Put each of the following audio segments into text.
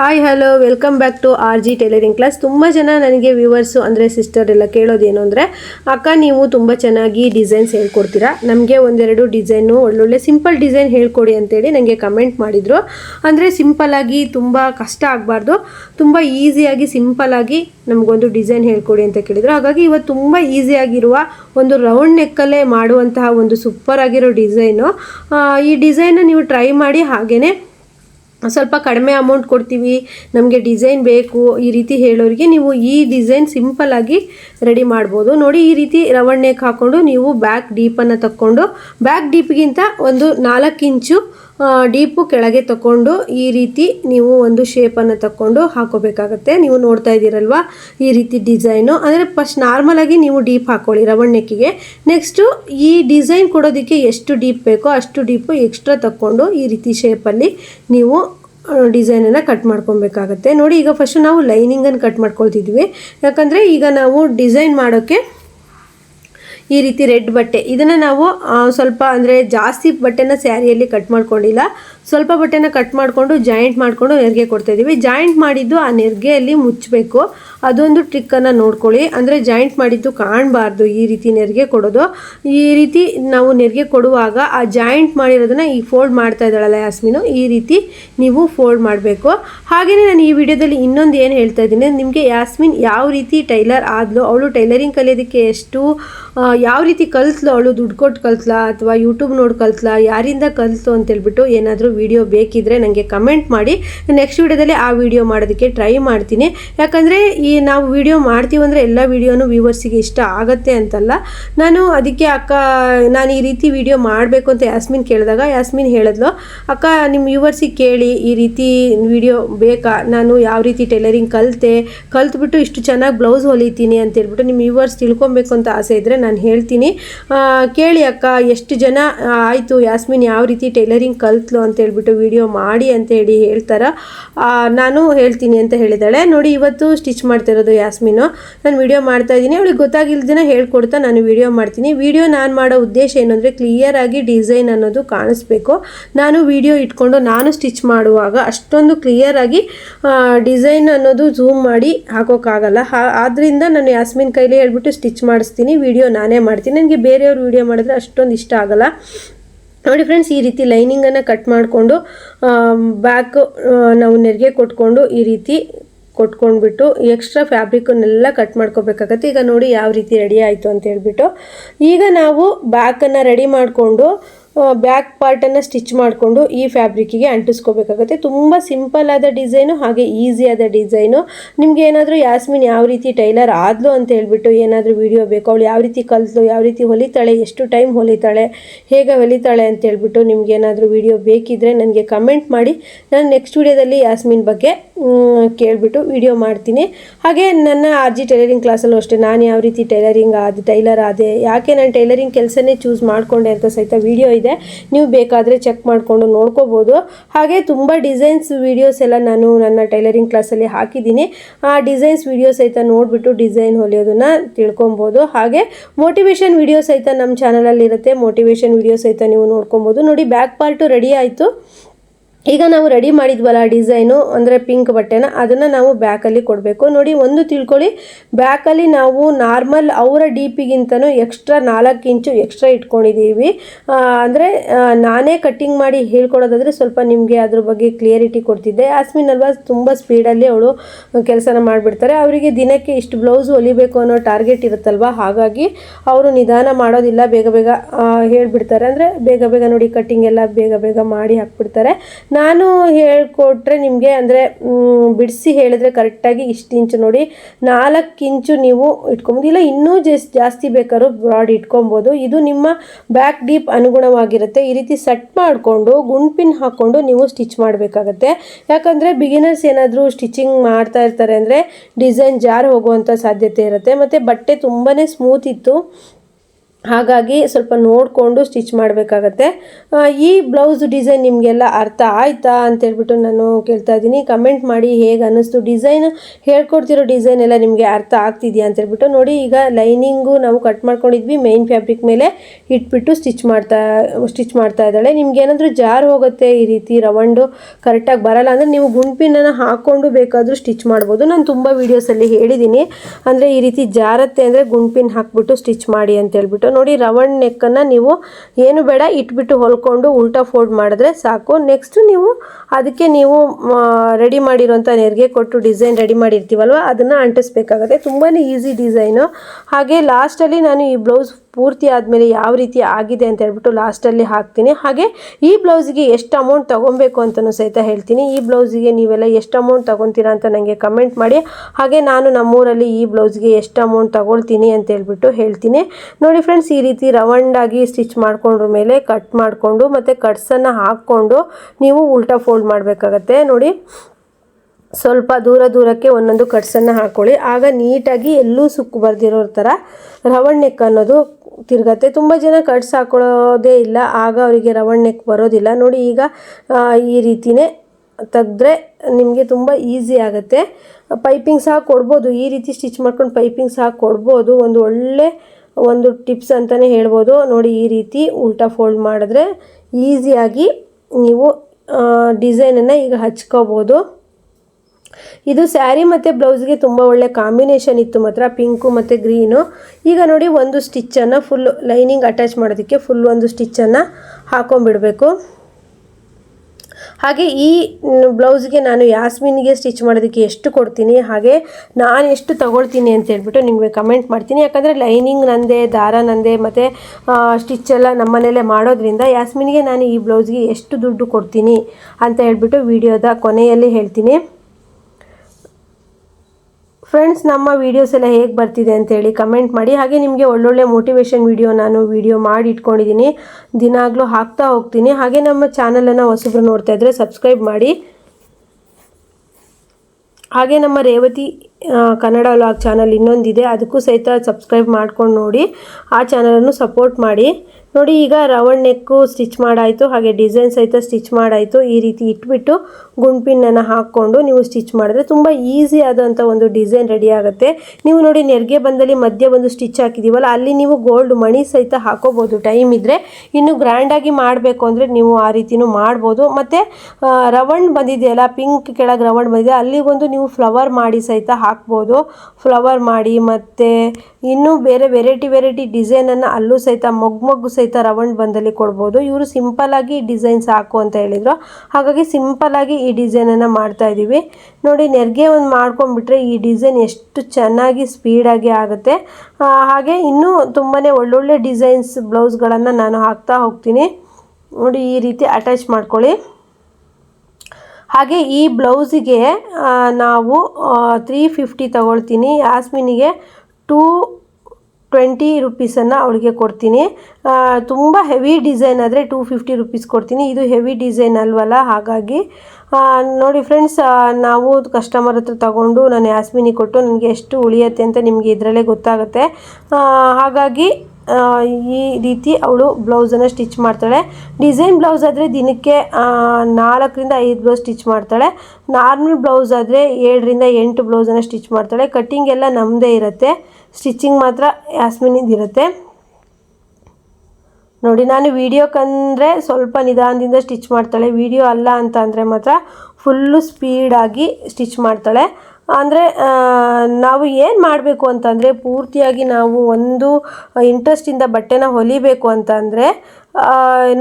Hi hello welcome back to R G tailoring class ತುಂಬ ಜನ ನನಗೆ ವ್ಯೂವರ್ಸು ಅಂದರೆ ಸಿಸ್ಟರ್ ಎಲ್ಲ ಕೇಳೋದೇನು ಅಂದರೆ, ಅಕ್ಕ, ನೀವು ತುಂಬ ಚೆನ್ನಾಗಿ ಡಿಸೈನ್ಸ್ ಹೇಳ್ಕೊಡ್ತೀರಾ? ನಮಗೆ ಒಂದೆರಡು ಡಿಸೈನು ಒಳ್ಳೊಳ್ಳೆ ಸಿಂಪಲ್ ಡಿಸೈನ್ ಹೇಳ್ಕೊಡಿ ಅಂತೇಳಿ ನನಗೆ ಕಮೆಂಟ್ ಮಾಡಿದರು. ಅಂದರೆ ಸಿಂಪಲಾಗಿ ತುಂಬ ಕಷ್ಟ ಆಗಬಾರ್ದು. ತುಂಬ ಈಸಿಯಾಗಿ ಸಿಂಪಲಾಗಿ ನಮಗೊಂದು ಡಿಸೈನ್ ಹೇಳ್ಕೊಡಿ ಅಂತ ಕೇಳಿದರು. ಹಾಗಾಗಿ ಇವತ್ತು ತುಂಬ ಈಸಿಯಾಗಿರುವ ಒಂದು ರೌಂಡ್ ನೆಕ್ಕಲ್ಲೇ ಮಾಡುವಂತಹ ಒಂದು ಸೂಪರ್ ಆಗಿರೋ ಡಿಸೈನು ಈ ಡಿಸೈನ ನೀವು ಟ್ರೈ ಮಾಡಿ ಹಾಗೆಯೇ ಸ್ವಲ್ಪ ಕಡಿಮೆ ಅಮೌಂಟ್ ಕೊಡ್ತೀವಿ, ನಮಗೆ ಡಿಸೈನ್ ಬೇಕು, ಈ ರೀತಿ ಹೇಳೋರಿಗೆ ನೀವು ಈ ಡಿಸೈನ್ ಸಿಂಪಲ್ ಆಗಿ ರೆಡಿ ಮಾಡ್ಬೋದು. ನೋಡಿ, ಈ ರೀತಿ ರವಣ್ಣೆಗೆ ಹಾಕ್ಕೊಂಡು ನೀವು ಬ್ಯಾಕ್ ಡೀಪನ್ನು ತಕ್ಕೊಂಡು ಬ್ಯಾಕ್ ಡೀಪ್ಗಿಂತ ಒಂದು ನಾಲ್ಕು ಇಂಚು ಡೀಪು ಕೆಳಗೆ ತಗೊಂಡು ಈ ರೀತಿ ನೀವು ಒಂದು ಶೇಪನ್ನು ತಗೊಂಡು ಹಾಕೋಬೇಕಾಗತ್ತೆ. ನೀವು ನೋಡ್ತಾ ಇದ್ದೀರಲ್ವ ಈ ರೀತಿ ಡಿಸೈನು ಅಂದರೆ ಫಸ್ಟ್ ನಾರ್ಮಲಾಗಿ ನೀವು ಡೀಪ್ ಹಾಕ್ಕೊಳ್ಳಿ ರವಣ್ ನೆಕ್ಕಿಗೆ. ನೆಕ್ಸ್ಟು ಈ ಡಿಸೈನ್ ಕೊಡೋದಕ್ಕೆ ಎಷ್ಟು ಡೀಪ್ ಬೇಕೋ ಅಷ್ಟು ಡೀಪು ಎಕ್ಸ್ಟ್ರಾ ತಕ್ಕೊಂಡು ಈ ರೀತಿ ಶೇಪಲ್ಲಿ ನೀವು ಡಿಸೈನನ್ನು ಕಟ್ ಮಾಡ್ಕೊಬೇಕಾಗತ್ತೆ. ನೋಡಿ ಈಗ ಫಸ್ಟು ನಾವು ಲೈನಿಂಗನ್ನು ಕಟ್ ಮಾಡ್ಕೊಳ್ತಿದ್ವಿ. ಯಾಕಂದರೆ ಈಗ ನಾವು ಡಿಸೈನ್ ಮಾಡೋಕ್ಕೆ ಈ ರೀತಿ ರೆಡ್ ಬಟ್ಟೆ. ಇದನ್ನು ನಾವು ಸ್ವಲ್ಪ ಅಂದರೆ ಜಾಸ್ತಿ ಬಟ್ಟೆನ ಸ್ಯಾರಿಯಲ್ಲಿ ಕಟ್ ಮಾಡ್ಕೊಂಡಿಲ್ಲ. ಸ್ವಲ್ಪ ಬಟ್ಟೆನ ಕಟ್ ಮಾಡಿಕೊಂಡು ಜಾಯಿಂಟ್ ಮಾಡಿಕೊಂಡು ನೆರಿಗೆ ಕೊಡ್ತಾ ಇದ್ದೀವಿ ಜಾಯಿಂಟ್ ಮಾಡಿದ್ದು ಆ ನೆರಿಗೆಯಲ್ಲಿ ಮುಚ್ಚಬೇಕು ಅದೊಂದು ಟ್ರಿಕ್ಕನ್ನು ನೋಡ್ಕೊಳ್ಳಿ. ಅಂದರೆ ಜಾಯಿಂಟ್ ಮಾಡಿದ್ದು ಕಾಣಬಾರ್ದು ಈ ರೀತಿ ನೆರಿಗೆ ಕೊಡೋದು. ಈ ರೀತಿ ನಾವು ನೆರಿಗೆ ಕೊಡುವಾಗ ಆ ಜಾಯಿಂಟ್ ಮಾಡಿರೋದನ್ನು ಈ ಫೋಲ್ಡ್ ಮಾಡ್ತಾ ಇದ್ದಾಳಲ್ಲ ಯಾಸ್ಮಿನು, ಈ ರೀತಿ ನೀವು ಫೋಲ್ಡ್ ಮಾಡಬೇಕು. ಹಾಗೆಯೇ ನಾನು ಈ ವಿಡಿಯೋದಲ್ಲಿ ಇನ್ನೊಂದು ಏನು ಹೇಳ್ತಾ ಇದ್ದೀನಿ, ನಿಮಗೆ ಯಾಸ್ಮಿನ್ ಯಾವ ರೀತಿ ಟೈಲರ್ ಆದಲು, ಅವಳು ಟೈಲರಿಂಗ್ ಕಲಿಯೋದಕ್ಕೆ ಎಷ್ಟು ಯಾವ ರೀತಿ ಕಲ್ತಲು, ಅವಳು ದುಡ್ಡು ಕೊಟ್ಟು ಕಲ್ತ್ಲಾ, ಅಥವಾ ಯೂಟ್ಯೂಬ್ ನೋಡಿ ಕಲ್ತ್ಲಾ, ಯಾರಿಂದ ಕಲ್ತು ಅಂತೇಳ್ಬಿಟ್ಟು ಏನಾದರೂ ವಿಡಿಯೋ ಬೇಕಿದ್ರೆ ನನಗೆ ಕಮೆಂಟ್ ಮಾಡಿ. ನೆಕ್ಸ್ಟ್ ವೀಡಿಯೋದಲ್ಲಿ ಆ ವಿಡಿಯೋ ಮಾಡೋದಕ್ಕೆ ಟ್ರೈ ಮಾಡ್ತೀನಿ. ಯಾಕಂದರೆ ಈ ನಾವು ವಿಡಿಯೋ ಮಾಡ್ತೀವಿ ಅಂದರೆ ಎಲ್ಲ ವಿಡಿಯೋನು ವ್ಯೂವರ್ಸಿಗೆ ಇಷ್ಟ ಆಗತ್ತೆ ಅಂತಲ್ಲ. ನಾನು ಅದಕ್ಕೆ ಅಕ್ಕ, ನಾನು ಈ ರೀತಿ ವಿಡಿಯೋ ಮಾಡಬೇಕು ಅಂತ ಯಾಸ್ಮಿನ್ ಕೇಳಿದಾಗ ಯಾಸ್ಮಿನ್ ಹೇಳಿದ್ಲು, ಅಕ್ಕ ನಿಮ್ಮ ವ್ಯೂವರ್ಸಿಗೆ ಕೇಳಿ, ಈ ರೀತಿ ವಿಡಿಯೋ ಬೇಕಾ? ನಾನು ಯಾವ ರೀತಿ ಟೈಲರಿಂಗ್ ಕಲಿತೆ? ಕಲ್ತ್ಬಿಟ್ಟು ಇಷ್ಟು ಚೆನ್ನಾಗಿ ಬ್ಲೌಸ್ ಹೊಲಿತೀನಿ ಅಂತ ಹೇಳ್ಬಿಟ್ಟು ನಿಮ್ಮ ವ್ಯೂವರ್ಸ್ ತಿಳ್ಕೊಬೇಕು ಅಂತ ಆಸೆ ಇದ್ದರೆ ನಾನು ಹೇಳ್ತೀನಿ. ಕೇಳಿ ಅಕ್ಕ, ಎಷ್ಟು ಜನ ಆಯಿತು ಯಾಸ್ಮಿನ್ ಯಾವ ರೀತಿ ಟೈಲರಿಂಗ್ ಕಲ್ತ್ಲು ಅಂತ ಹೇಳ್ಬಿಟ್ಟು ವಿಡಿಯೋ ಮಾಡಿ ಅಂತ ಹೇಳಿ ಹೇಳ್ತಾರ ನಾನು ಹೇಳ್ತೀನಿ ಅಂತ ಹೇಳಿದಾಳೆ. ನೋಡಿ, ಇವತ್ತು ಸ್ಟಿಚ್ ಮಾಡ್ತಿರೋದು ಯಾಸ್ಮಿನು ನಾನು ವಿಡಿಯೋ ಮಾಡ್ತಾ ಇದ್ದೀನಿ. ಅವಳಿಗೆ ಗೊತ್ತಾಗಿಲ್ದಿನ ಹೇಳ್ಕೊಡ್ತಾ ನಾನು ವಿಡಿಯೋ ಮಾಡ್ತೀನಿ. ವಿಡಿಯೋ ನಾನು ಮಾಡೋ ಉದ್ದೇಶ ಏನು ಅಂದರೆ ಕ್ಲಿಯರ್ ಆಗಿ ಡಿಸೈನ್ ಅನ್ನೋದು ಕಾಣಿಸ್ಬೇಕು. ನಾನು ವಿಡಿಯೋ ಇಟ್ಕೊಂಡು ನಾನು ಸ್ಟಿಚ್ ಮಾಡುವಾಗ ಅಷ್ಟೊಂದು ಕ್ಲಿಯರ್ ಆಗಿ ಡಿಸೈನ್ ಅನ್ನೋದು ಝೂಮ್ ಮಾಡಿ ಹಾಕೋಕ್ಕಾಗಲ್ಲ. ಆದ್ದರಿಂದ ನಾನು ಯಾಸ್ಮಿನ್ ಕೈಲಿ ಹೇಳ್ಬಿಟ್ಟು ಸ್ಟಿಚ್ ಮಾಡಿಸ್ತೀನಿ. ವಿಡಿಯೋ ನಾನೇ ಮಾಡ್ತೀನಿ. ನನಗೆ ಬೇರೆಯವ್ರು ವಿಡಿಯೋ ಮಾಡಿದ್ರೆ ಅಷ್ಟೊಂದು ಇಷ್ಟ ಆಗಲ್ಲ. ನೋಡಿ ಫ್ರೆಂಡ್ಸ್ ಈ ರೀತಿ ಲೈನಿಂಗನ್ನು ಕಟ್ ಮಾಡಿಕೊಂಡು ಬ್ಯಾಕ್ ನಾವು ನೆರಿಗೆ ಕೊಟ್ಕೊಂಡು ಈ ರೀತಿ ಕೊಟ್ಕೊಂಡ್ಬಿಟ್ಟು ಎಕ್ಸ್ಟ್ರಾ ಫ್ಯಾಬ್ರಿಕನ್ನೆಲ್ಲ ಕಟ್ ಮಾಡ್ಕೋಬೇಕಾಗತ್ತೆ. ಈಗ ನೋಡಿ ಯಾವ ರೀತಿ ರೆಡಿ ಆಯಿತು ಅಂತ ಹೇಳ್ಬಿಟ್ಟು. ಈಗ ನಾವು ಬ್ಯಾಕನ್ನು ರೆಡಿ ಮಾಡಿಕೊಂಡು ಬ್ಯಾಕ್ ಪಾರ್ಟನ್ನು ಸ್ಟಿಚ್ ಮಾಡಿಕೊಂಡು ಈ ಫ್ಯಾಬ್ರಿಕ್ಕಿಗೆ ಅಂಟಿಸ್ಕೋಬೇಕಾಗುತ್ತೆ. ತುಂಬ ಸಿಂಪಲ್ ಆದ ಡಿಸೈನು ಹಾಗೆ ಈಸಿ ಆದ ಡಿಸೈನು ನಿಮಗೆ ಏನಾದರೂ ಯಾಸ್ಮಿನ್ ಯಾವ ರೀತಿ ಟೈಲರ್ ಆದ್ಲು ಅಂತ ಹೇಳಿಬಿಟ್ಟು ಏನಾದರೂ ವಿಡಿಯೋ ಬೇಕು, ಅವಳು ಯಾವ ರೀತಿ ಕಲಿತು ಯಾವ ರೀತಿ ಹೊಲಿತಾಳೆ, ಎಷ್ಟು ಟೈಮ್ ಹೊಲಿತಾಳೆ, ಹೇಗೆ ಹೊಲಿತಾಳೆ ಅಂತ ಹೇಳ್ಬಿಟ್ಟು ನಿಮ್ಗೆ ಏನಾದರೂ ವಿಡಿಯೋ ಬೇಕಿದ್ದರೆ ನನಗೆ ಕಮೆಂಟ್ ಮಾಡಿ. ನಾನು ನೆಕ್ಸ್ಟ್ ವಿಡಿಯೋದಲ್ಲಿ ಯಾಸ್ಮಿನ್ ಬಗ್ಗೆ ಕೇಳಿಬಿಟ್ಟು ವಿಡಿಯೋ ಮಾಡ್ತೀನಿ. ಹಾಗೆ ನನ್ನ ಆರ್ ಜಿ ಟೈಲರಿಂಗ್ ಕ್ಲಾಸಲ್ಲೂ ಅಷ್ಟೇ, ನಾನು ಯಾವ ರೀತಿ ಟೈಲರಿಂಗ್ ಆದ, ಟೈಲರ್ ಆದೆ, ಯಾಕೆ ನಾನು ಟೈಲರಿಂಗ್ ಕೆಲಸನೇ ಚೂಸ್ ಮಾಡಿಕೊಂಡೆ ಅಂತ ಸಹಿತ ವಿಡಿಯೋ ಇದೆ. ನೀವು ಬೇಕಾದರೆ ಚೆಕ್ ಮಾಡಿಕೊಂಡು ನೋಡ್ಕೋಬೋದು. ಹಾಗೆ ತುಂಬ ಡಿಸೈನ್ಸ್ ವಿಡಿಯೋಸ್ ಎಲ್ಲ ನಾನು ನನ್ನ ಟೈಲರಿಂಗ್ ಕ್ಲಾಸಲ್ಲಿ ಹಾಕಿದ್ದೀನಿ. ಆ ಡಿಸೈನ್ಸ್ ವೀಡಿಯೋ ಸಹಿತ ನೋಡಿಬಿಟ್ಟು ಡಿಸೈನ್ ಹೊಲಿಯೋದನ್ನ ತಿಳ್ಕೊಬೋದು. ಹಾಗೆ ಮೋಟಿವೇಶನ್ ವೀಡಿಯೋ ಸಹಿತ ನಮ್ಮ ಚಾನಲಲ್ಲಿರುತ್ತೆ ಮೋಟಿವೇಶನ್ ವೀಡಿಯೋ ಸಹಿತ ನೀವು ನೋಡ್ಕೊಬೋದು. ನೋಡಿ ಬ್ಯಾಕ್ ಪಾರ್ಟು ರೆಡಿ ಆಯಿತು. ಈಗ ನಾವು ರೆಡಿ ಮಾಡಿದ್ವಲ್ಲ ಡಿಸೈನು ಅಂದರೆ ಪಿಂಕ್ ಬಟ್ಟೆನ, ಅದನ್ನು ನಾವು ಬ್ಯಾಕಲ್ಲಿ ಕೊಡಬೇಕು. ನೋಡಿ, ಒಂದು ತಿಳ್ಕೊಳ್ಳಿ ಬ್ಯಾಕಲ್ಲಿ ನಾವು ನಾರ್ಮಲ್ ಅವರ ಡೀಪಿಗಿಂತನೂ ಎಕ್ಸ್ಟ್ರಾ ನಾಲ್ಕು ಇಂಚು ಎಕ್ಸ್ಟ್ರಾ ಇಟ್ಕೊಂಡಿದ್ದೀವಿ ಅಂದರೆ ನಾನೇ ಕಟ್ಟಿಂಗ್ ಮಾಡಿ ಹೇಳ್ಕೊಡೋದಾದರೆ ಸ್ವಲ್ಪ ನಿಮಗೆ ಅದ್ರ ಬಗ್ಗೆ ಕ್ಲಿಯರಿಟಿ ಕೊಡ್ತಿದ್ದೆ. ಯಾಸ್ಮಿನ್ ಅಲ್ವಾ, ತುಂಬ ಸ್ಪೀಡಲ್ಲಿ ಅವಳು ಕೆಲಸನ ಮಾಡಿಬಿಡ್ತಾರೆ. ಅವರಿಗೆ ದಿನಕ್ಕೆ ಇಷ್ಟು ಬ್ಲೌಸ್ ಹೊಲಿಬೇಕು ಅನ್ನೋ ಟಾರ್ಗೆಟ್ ಇರುತ್ತಲ್ವ? ಹಾಗಾಗಿ ಅವರು ನಿಧಾನ ಮಾಡೋದಿಲ್ಲ, ಬೇಗ ಬೇಗ ಹೇಳ್ಬಿಡ್ತಾರೆ. ಅಂದರೆ ಬೇಗ ಬೇಗ ನೋಡಿ ಕಟ್ಟಿಂಗ್ ಎಲ್ಲ ಬೇಗ ಬೇಗ ಮಾಡಿ ಹಾಕ್ಬಿಡ್ತಾರೆ. ನಾನು ಹೇಳಿಕೊಟ್ರೆ ನಿಮಗೆ ಅಂದರೆ ಬಿಡಿಸಿ ಹೇಳಿದ್ರೆ ಕರೆಕ್ಟಾಗಿ ಇಷ್ಟು ಇಂಚು ನೋಡಿ, ನಾಲ್ಕು ಇಂಚು ನೀವು ಇಟ್ಕೊಬೋದು. ಇಲ್ಲ, ಇನ್ನೂ ಜಸ್, ಜಾಸ್ತಿ ಬೇಕಾದ್ರೂ ಬ್ರಾಡ್ ಇಟ್ಕೊಬೋದು. ಇದು ನಿಮ್ಮ ಬ್ಯಾಕ್ ಡೀಪ್ ಅನುಗುಣವಾಗಿರುತ್ತೆ. ಈ ರೀತಿ ಸೆಟ್ ಮಾಡಿಕೊಂಡು, ಗುಂಡ್ಪಿನ್ ಹಾಕ್ಕೊಂಡು ನೀವು ಸ್ಟಿಚ್ ಮಾಡಬೇಕಾಗತ್ತೆ. ಯಾಕಂದರೆ ಬಿಗಿನರ್ಸ್ ಏನಾದರೂ ಸ್ಟಿಚಿಂಗ್ ಮಾಡ್ತಾ ಇರ್ತಾರೆ ಅಂದರೆ ಡಿಸೈನ್ ಜಾರ್ ಹೋಗುವಂಥ ಸಾಧ್ಯತೆ ಇರುತ್ತೆ. ಮತ್ತು ಬಟ್ಟೆ ತುಂಬಾ ಸ್ಮೂತ್ ಇತ್ತು. ಹಾಗಾಗಿ ಸ್ವಲ್ಪ ನೋಡಿಕೊಂಡು ಸ್ಟಿಚ್ ಮಾಡಬೇಕಾಗತ್ತೆ. ಈ ಬ್ಲೌಸ್ ಡಿಸೈನ್ ನಿಮಗೆಲ್ಲ ಅರ್ಥ ಆಯ್ತಾ ಅಂತೇಳ್ಬಿಟ್ಟು ನಾನು ಕೇಳ್ತಾ ಇದ್ದೀನಿ. ಕಮೆಂಟ್ ಮಾಡಿ ಹೇಗೆ ಅನ್ನಿಸ್ತು? ಡಿಸೈನ್, ಹೇಳ್ಕೊಡ್ತಿರೋ ಡಿಸೈನ್ ಎಲ್ಲ ನಿಮಗೆ ಅರ್ಥ ಆಗ್ತಿದೆಯಾ ಅಂತೇಳ್ಬಿಟ್ಟು ನೋಡಿ. ಈಗ ಲೈನಿಂಗು ನಾವು ಕಟ್ ಮಾಡ್ಕೊಂಡಿದ್ವಿ. ಮೇನ್ ಫ್ಯಾಬ್ರಿಕ್ ಮೇಲೆ ಇಟ್ಬಿಟ್ಟು ಸ್ಟಿಚ್ ಮಾಡ್ತಾ ಸ್ಟಿಚ್ ಮಾಡ್ತಾ ಇದ್ದಾಳೆ. ನಿಮ್ಗೆ ಏನಾದರೂ ಜಾರ್ ಹೋಗುತ್ತೆ ಈ ರೀತಿ, ರವಂಡು ಕರೆಕ್ಟಾಗಿ ಬರಲ್ಲ ಅಂದರೆ ನೀವು ಗುಂಪಿನನ್ನು ಹಾಕ್ಕೊಂಡು ಬೇಕಾದರೂ ಸ್ಟಿಚ್ ಮಾಡ್ಬೋದು. ನಾನು ತುಂಬ ವೀಡಿಯೋಸಲ್ಲಿ ಹೇಳಿದ್ದೀನಿ. ಅಂದರೆ ಈ ರೀತಿ ಜಾರತ್ತೆ ಅಂದರೆ ಗುಂಪಿನ ಹಾಕ್ಬಿಟ್ಟು ಸ್ಟಿಚ್ ಮಾಡಿ ಅಂತ ಹೇಳ್ಬಿಟ್ಟು ನೋಡಿ ರವಣ್ ನೆಕ್ಕನ್ನು ನೀವು ಏನು ಬೇಡ ಇಟ್ಬಿಟ್ಟು ಹೊಲ್ಕೊಂಡು ಉಲ್ಟಾ ಫೋಲ್ಡ್ ಮಾಡಿದ್ರೆ ಸಾಕು. ನೆಕ್ಸ್ಟು ನೀವು ಅದಕ್ಕೆ ನೀವು ರೆಡಿ ಮಾಡಿರೋಂಥ ನೆರಿಗೆ ಕೊಟ್ಟು ಡಿಸೈನ್ ರೆಡಿ ಮಾಡಿರ್ತೀವಲ್ವ, ಅದನ್ನು ಅಂಟಿಸ್ಬೇಕಾಗತ್ತೆ. ತುಂಬಾ ಈಸಿ ಡಿಸೈನು ಹಾಗೆ ಲಾಸ್ಟಲ್ಲಿ ನಾನು ಈ ಬ್ಲೌಸ್ ಪೂರ್ತಿ ಆದಮೇಲೆ ಯಾವ ರೀತಿ ಆಗಿದೆ ಅಂತ ಹೇಳ್ಬಿಟ್ಟು ಲಾಸ್ಟಲ್ಲಿ ಹಾಕ್ತೀನಿ. ಹಾಗೆ ಈ ಬ್ಲೌಸಿಗೆ ಎಷ್ಟು ಅಮೌಂಟ್ ತೊಗೊಬೇಕು ಅಂತಲೂ ಸಹಿತ ಹೇಳ್ತೀನಿ. ಈ ಬ್ಲೌಸಿಗೆ ನೀವೆಲ್ಲ ಎಷ್ಟು ಅಮೌಂಟ್ ತೊಗೊತೀರಾ ಅಂತ ನನಗೆ ಕಮೆಂಟ್ ಮಾಡಿ. ಹಾಗೆ ನಾನು ನಮ್ಮೂರಲ್ಲಿ ಈ ಬ್ಲೌಸ್ಗೆ ಎಷ್ಟು ಅಮೌಂಟ್ ತೊಗೊಳ್ತೀನಿ ಅಂತ ಹೇಳ್ಬಿಟ್ಟು ಹೇಳ್ತೀನಿ. ನೋಡಿ ಫ್ರೆಂಡ್ಸ್ ಈ ರೀತಿ ರವಂಡಾಗಿ ಸ್ಟಿಚ್ ಮಾಡಿಕೊಂಡ್ರ ಮೇಲೆ ಕಟ್ ಮಾಡಿಕೊಂಡು ಮತ್ತು ಕಟ್ಸನ್ನು ಹಾಕ್ಕೊಂಡು ನೀವು ಉಲ್ಟಾ ಫೋಲ್ಡ್ ಮಾಡಬೇಕಾಗತ್ತೆ. ನೋಡಿ, ಸ್ವಲ್ಪ ದೂರ ದೂರಕ್ಕೆ ಒಂದೊಂದು ಕಟ್ಸನ್ನು ಹಾಕ್ಕೊಳ್ಳಿ ಆಗ ನೀಟಾಗಿ ಎಲ್ಲೂ ಸುಕ್ಕು ಬರೆದಿರೋ ಥರ ರವಣ್ ಅನ್ನೋದು ತಿರ್ಗತ್ತೆ. ತುಂಬ ಜನ ಕಟ್ಸ್ ಹಾಕೊಳ್ಳೋದೇ ಇಲ್ಲ. ಆಗ ಅವರಿಗೆ ರವಣ್ಣೆಕ್ ಬರೋದಿಲ್ಲ. ನೋಡಿ ಈಗ ಈ ರೀತಿನೇ ತೆಗೆದ್ರೆ ನಿಮಗೆ ತುಂಬ ಈಸಿ ಆಗುತ್ತೆ. ಪೈಪಿಂಗ್ ಸಹ ಕೊಡ್ಬೋದು. ಈ ರೀತಿ ಸ್ಟಿಚ್ ಮಾಡ್ಕೊಂಡು ಪೈಪಿಂಗ್ ಸಹ ಕೊಡ್ಬೋದು. ಒಂದು ಒಳ್ಳೆ ಒಂದು ಟಿಪ್ಸ್ ಅಂತಲೇ ಹೇಳ್ಬೋದು. ನೋಡಿ ಈ ರೀತಿ ಉಲ್ಟಾ ಫೋಲ್ಡ್ ಮಾಡಿದ್ರೆ ಈಸಿಯಾಗಿ ನೀವು ಡಿಸೈನನ್ನು ಈಗ ಹಚ್ಕೋಬೋದು. ಇದು ಸ್ಯಾರಿ ಮತ್ತು ಬ್ಲೌಸ್ಗೆ ತುಂಬ ಒಳ್ಳೆ ಕಾಂಬಿನೇಷನ್ ಇತ್ತು, ಮಾತ್ರ ಪಿಂಕು ಮತ್ತು ಗ್ರೀನು. ಈಗ ನೋಡಿ ಒಂದು ಸ್ಟಿಚ್ಚನ್ನು ಫುಲ್ ಲೈನಿಂಗ್ ಅಟ್ಯಾಚ್ ಮಾಡೋದಕ್ಕೆ ಫುಲ್ ಒಂದು ಸ್ಟಿಚ್ಚನ್ನು ಹಾಕೊಂಡ್ಬಿಡಬೇಕು. ಹಾಗೆ ಈ ಬ್ಲೌಸ್ಗೆ ನಾನು ಯಾಸ್ಮಿನ್ಗೆ ಸ್ಟಿಚ್ ಮಾಡೋದಕ್ಕೆ ಎಷ್ಟು ಕೊಡ್ತೀನಿ, ಹಾಗೆ ನಾನು ಎಷ್ಟು ತೊಗೊಳ್ತೀನಿ ಅಂತ ಹೇಳ್ಬಿಟ್ಟು ನಿಮಗೆ ಕಮೆಂಟ್ ಮಾಡ್ತೀನಿ. ಯಾಕಂದರೆ ಲೈನಿಂಗ್ ನಂದೇ, ದಾರ ನಂದೇ, ಮತ್ತು ಸ್ಟಿಚ್ ಎಲ್ಲ ನಮ್ಮನೇಲೆ ಮಾಡೋದ್ರಿಂದ ಯಾಸ್ಮಿನ್ಗೆ ನಾನು ಈ ಬ್ಲೌಸ್ಗೆ ಎಷ್ಟು ದುಡ್ಡು ಕೊಡ್ತೀನಿ ಅಂತ ಹೇಳ್ಬಿಟ್ಟು ವಿಡಿಯೋದ ಕೊನೆಯಲ್ಲಿ ಹೇಳ್ತೀನಿ. ಫ್ರೆಂಡ್ಸ್ ನಮ್ಮ ವೀಡಿಯೋಸ್ ಎಲ್ಲ ಹೇಗೆ ಬರ್ತಿದೆ ಅಂತೇಳಿ ಕಮೆಂಟ್ ಮಾಡಿ. ಹಾಗೆ ನಿಮಗೆ ಒಳ್ಳೊಳ್ಳೆ ಮೋಟಿವೇಶನ್ ವಿಡಿಯೋ ನಾನು ವೀಡಿಯೋ ಮಾಡಿ ಇಟ್ಕೊಂಡಿದ್ದೀನಿ. ದಿನಾಗಲೂ ಹಾಕ್ತಾ ಹೋಗ್ತೀನಿ. ಹಾಗೆ ನಮ್ಮ ಚಾನಲನ್ನು ಹೊಸಬ್ರು ನೋಡ್ತಾ ಇದ್ದರೆ ಸಬ್ಸ್ಕ್ರೈಬ್ ಮಾಡಿ. ಹಾಗೆ ನಮ್ಮ ರೇವತಿ ಕನ್ನಡ ಲಾಗ್ ಚಾನಲ್ ಇನ್ನೊಂದಿದೆ. ಅದಕ್ಕೂ ಸಹಿತ ಸಬ್ಸ್ಕ್ರೈಬ್ ಮಾಡ್ಕೊಂಡು ನೋಡಿ. ಆ ಚಾನಲನ್ನು ಸಪೋರ್ಟ್ ಮಾಡಿ. ನೋಡಿ, ಈಗ ರವಣ್ ನೆಕ್ಕು ಸ್ಟಿಚ್ ಮಾಡಾಯಿತು. ಹಾಗೆ ಡಿಸೈನ್ ಸಹಿತ ಸ್ಟಿಚ್ ಮಾಡಾಯಿತು. ಈ ರೀತಿ ಇಟ್ಬಿಟ್ಟು ಗುಂಡ್ಪಿನ್ನನ್ನು ಹಾಕ್ಕೊಂಡು ನೀವು ಸ್ಟಿಚ್ ಮಾಡಿದ್ರೆ ತುಂಬ ಈಸಿ ಆದಂಥ ಒಂದು ಡಿಸೈನ್ ರೆಡಿ ಆಗುತ್ತೆ. ನೀವು ನೋಡಿ, ನೆರಿಗೆ ಬಂದಲ್ಲಿ ಮಧ್ಯೆ ಒಂದು ಸ್ಟಿಚ್ ಹಾಕಿದ್ದೀವಲ್ಲ ಅಲ್ಲಿ ನೀವು ಗೋಲ್ಡ್ ಮಣಿ ಸಹಿತ ಹಾಕೋಬೋದು. ಟೈಮ್ ಇದ್ದರೆ ಇನ್ನು ಗ್ರ್ಯಾಂಡಾಗಿ ಮಾಡಬೇಕು ಅಂದರೆ ನೀವು ಆ ರೀತಿಯೂ ಮಾಡ್ಬೋದು. ಮತ್ತು ರವಣ್ ಬಂದಿದೆಯಲ್ಲ ಪಿಂಕ್ ಕೆಳಗೆ ರವಣ್ ಬಂದಿದೆ, ಅಲ್ಲಿಗೊಂದು ನೀವು ಫ್ಲವರ್ ಮಾಡಿ ಸಹಿತ ಹಾಕ್ಬೋದು. ಫ್ಲವರ್ ಮಾಡಿ ಮತ್ತು ಇನ್ನೂ ಬೇರೆ ವೆರೈಟಿ ವೆರೈಟಿ ಡಿಸೈನನ್ನು ಅಲ್ಲೂ ಸಹಿತ ಮೊಗ್ಗು ಮೊಗ್ಗು ಸಹಿತ ರೌಂಡ್ ಬಂದಲ್ಲಿ ಕೊಡ್ಬೋದು. ಇವರು ಸಿಂಪಲ್ಲಾಗಿ ಡಿಸೈನ್ಸ್ ಹಾಕು ಅಂತ ಹೇಳಿದರು. ಹಾಗಾಗಿ ಸಿಂಪಲ್ಲಾಗಿ ಈ ಡಿಸೈನನ್ನು ಮಾಡ್ತಾ ಇದ್ದೀವಿ ನೋಡಿ, ನೆರಿಗೆ ಒಂದು ಮಾಡ್ಕೊಂಡ್ಬಿಟ್ರೆ ಈ ಡಿಸೈನ್ ಎಷ್ಟು ಚೆನ್ನಾಗಿ ಸ್ಪೀಡಾಗಿ ಆಗುತ್ತೆ. ಹಾಗೆ ಇನ್ನೂ ತುಂಬಾ ಒಳ್ಳೊಳ್ಳೆ ಡಿಸೈನ್ಸ್ ಬ್ಲೌಸ್ಗಳನ್ನು ನಾನು ಹಾಕ್ತಾ ಹೋಗ್ತೀನಿ. ನೋಡಿ, ಈ ರೀತಿ ಅಟ್ಯಾಚ್ ಮಾಡ್ಕೊಳ್ಳಿ. ಹಾಗೆ ಈ ಬ್ಲೌಸಿಗೆ ನಾವು ತ್ರೀ ಫಿಫ್ಟಿ ತಗೊಳ್ತೀನಿ. ಯಾಸ್ಮಿನಿಗೆ ಟೂ ಟ್ವೆಂಟಿ ರುಪೀಸನ್ನು ಅವಳಿಗೆ ಕೊಡ್ತೀನಿ. ತುಂಬ ಹೆವಿ ಡಿಸೈನ್ ಆದರೆ ಟೂ ಫಿಫ್ಟಿ ರುಪೀಸ್ ಕೊಡ್ತೀನಿ. ಇದು ಹೆವಿ ಡಿಸೈನ್ ಅಲ್ವಲ್ಲ, ಹಾಗಾಗಿ ನೋಡಿ ಫ್ರೆಂಡ್ಸ್ ನಾವು ಕಸ್ಟಮರ್ ಹತ್ರ ತಗೊಂಡು ನಾನು ಯಾಸ್ಮಿನಿ ಕೊಟ್ಟು, ನನಗೆ ಎಷ್ಟು ಉಳಿಯುತ್ತೆ ಅಂತ ನಿಮಗೆ ಇದರಲ್ಲೇ ಗೊತ್ತಾಗುತ್ತೆ. ಹಾಗಾಗಿ ಈ ರೀತಿ ಅವಳು ಬ್ಲೌಸನ್ನು ಸ್ಟಿಚ್ ಮಾಡ್ತಾಳೆ. ಡಿಸೈನ್ ಬ್ಲೌಸ್ ಆದರೆ ದಿನಕ್ಕೆ ನಾಲ್ಕರಿಂದ ಐದು ಬ್ಲೌಸ್ ಸ್ಟಿಚ್ ಮಾಡ್ತಾಳೆ. ನಾರ್ಮಲ್ ಬ್ಲೌಸ್ ಆದರೆ ಏಳರಿಂದ ಎಂಟು ಬ್ಲೌಸನ್ನು ಸ್ಟಿಚ್ ಮಾಡ್ತಾಳೆ. ಕಟ್ಟಿಂಗ್ ಎಲ್ಲ ನಮ್ಮದೇ ಇರುತ್ತೆ. ಸ್ಟಿಚಿಂಗ್ ಮಾತ್ರ ಯಾಸ್ಮಿನಿಂದ ಇರುತ್ತೆ. ನೋಡಿ, ನಾನು ವೀಡಿಯೋಕ್ಕಂದರೆ ಸ್ವಲ್ಪ ನಿಧಾನದಿಂದ ಸ್ಟಿಚ್ ಮಾಡ್ತಾಳೆ. ವಿಡಿಯೋ ಅಲ್ಲ ಅಂತ ಅಂದರೆ ಮಾತ್ರ ಫುಲ್ಲು ಸ್ಪೀಡಾಗಿ ಸ್ಟಿಚ್ ಮಾಡ್ತಾಳೆ. ಅಂದರೆ ನಾವು ಏನು ಮಾಡಬೇಕು ಅಂತಂದರೆ ಪೂರ್ತಿಯಾಗಿ ನಾವು ಒಂದು ಇಂಟ್ರೆಸ್ಟಿಂದ ಬಟ್ಟೆನ ಹೊಲಿಬೇಕು ಅಂತಂದರೆ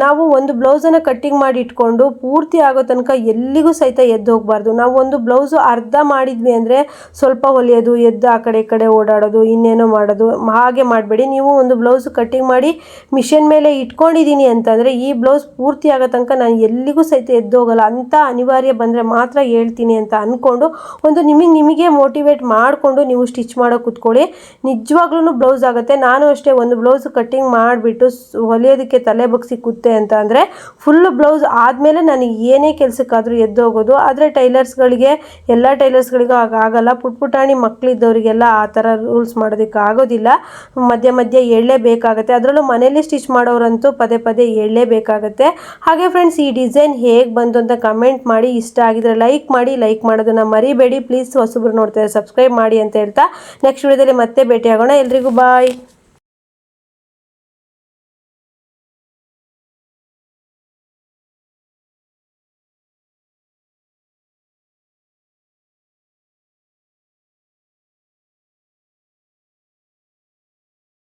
ನಾವು ಒಂದು ಬ್ಲೌಸನ್ನು ಕಟ್ಟಿಂಗ್ ಮಾಡಿ ಇಟ್ಕೊಂಡು ಪೂರ್ತಿ ಆಗೋ ತನಕ ಎಲ್ಲಿಗೂ ಸಹಿತ ಎದ್ದು ಹೋಗಬಾರ್ದು. ನಾವು ಒಂದು ಬ್ಲೌಸು ಅರ್ಧ ಮಾಡಿದ್ವಿ ಅಂದರೆ ಸ್ವಲ್ಪ ಹೊಲಿಯೋದು, ಎದ್ದು ಆ ಕಡೆ ಕಡೆ ಓಡಾಡೋದು, ಇನ್ನೇನೋ ಮಾಡೋದು, ಹಾಗೆ ಮಾಡಬೇಡಿ. ನೀವು ಒಂದು ಬ್ಲೌಸ್ ಕಟ್ಟಿಂಗ್ ಮಾಡಿ ಮಿಷನ್ ಮೇಲೆ ಇಟ್ಕೊಂಡಿದ್ದೀನಿ ಅಂತಂದರೆ ಈ ಬ್ಲೌಸ್ ಪೂರ್ತಿ ಆಗೋ ತನಕ ನಾನು ಎಲ್ಲಿಗೂ ಸಹಿತ ಎದ್ದು ಹೋಗಲ್ಲ. ಅಂಥ ಅನಿವಾರ್ಯ ಬಂದರೆ ಮಾತ್ರ ಹೇಳ್ತೀನಿ ಅಂತ ಅಂದ್ಕೊಂಡು ಒಂದು ನಿಮಗೆ ನಿಮಗೆ ಮೋಟಿವೇಟ್ ಮಾಡಿಕೊಂಡು ನೀವು ಸ್ಟಿಚ್ ಮಾಡೋ ಕೂತ್ಕೊಳ್ಳಿ. ನಿಜವಾಗ್ಲೂ ಬ್ಲೌಸ್ ಆಗುತ್ತೆ. ನಾನು ಅಷ್ಟೇ ಒಂದು ಬ್ಲೌಸ್ ಕಟ್ಟಿಂಗ್ ಮಾಡಿಬಿಟ್ಟು ಹೊಲಿಯೋದಕ್ಕೆ ತಲೆ ತಲೆ ಬಗ್ಸಿ ಅಂತ ಅಂದರೆ ಫುಲ್ ಬ್ಲೌಸ್ ಆದಮೇಲೆ ನನಗೆ ಏನೇ ಕೆಲಸಕ್ಕಾದರೂ ಎದ್ದೋಗೋದು ಆದರೆ ಟೈಲರ್ಸ್ಗಳಿಗೆ ಎಲ್ಲ ಟೈಲರ್ಸ್ಗಳಿಗೂ ಆಗ ಆಗಲ್ಲ. ಪುಟ್ ಪುಟಾಣಿ ಮಕ್ಕಳಿದ್ದವರಿಗೆಲ್ಲ ಆ ಥರ ರೂಲ್ಸ್ ಮಾಡೋದಕ್ಕೆ ಆಗೋದಿಲ್ಲ. ಮಧ್ಯೆ ಮಧ್ಯೆ ಎಳ್ಳೇಬೇಕಾಗತ್ತೆ ಅದರಲ್ಲೂ ಮನೇಲಿ ಸ್ಟಿಚ್ ಮಾಡೋರಂತೂ ಪದೇ ಪದೇ ಎಳ್ಳೇಬೇಕಾಗತ್ತೆ ಹಾಗೆ ಫ್ರೆಂಡ್ಸ್ ಈ ಡಿಸೈನ್ ಹೇಗೆ ಬಂತು ಅಂತ ಕಮೆಂಟ್ ಮಾಡಿ. ಇಷ್ಟ ಆಗಿದ್ರೆ ಲೈಕ್ ಮಾಡಿ. ಲೈಕ್ ಮಾಡೋದನ್ನು ಮರಿಬೇಡಿ. ಪ್ಲೀಸ್ ಹೊಸಬ್ರು ನೋಡ್ತಾರೆ ಸಬ್ಸ್ಕ್ರೈಬ್ ಮಾಡಿ ಅಂತ ಹೇಳ್ತಾ. ನೆಕ್ಸ್ಟ್ ವಿಡಿಯೋದಲ್ಲಿ ಮತ್ತೆ ಭೇಟಿ ಆಗೋಣ ಎಲ್ರಿಗೂ ಬಾಯ್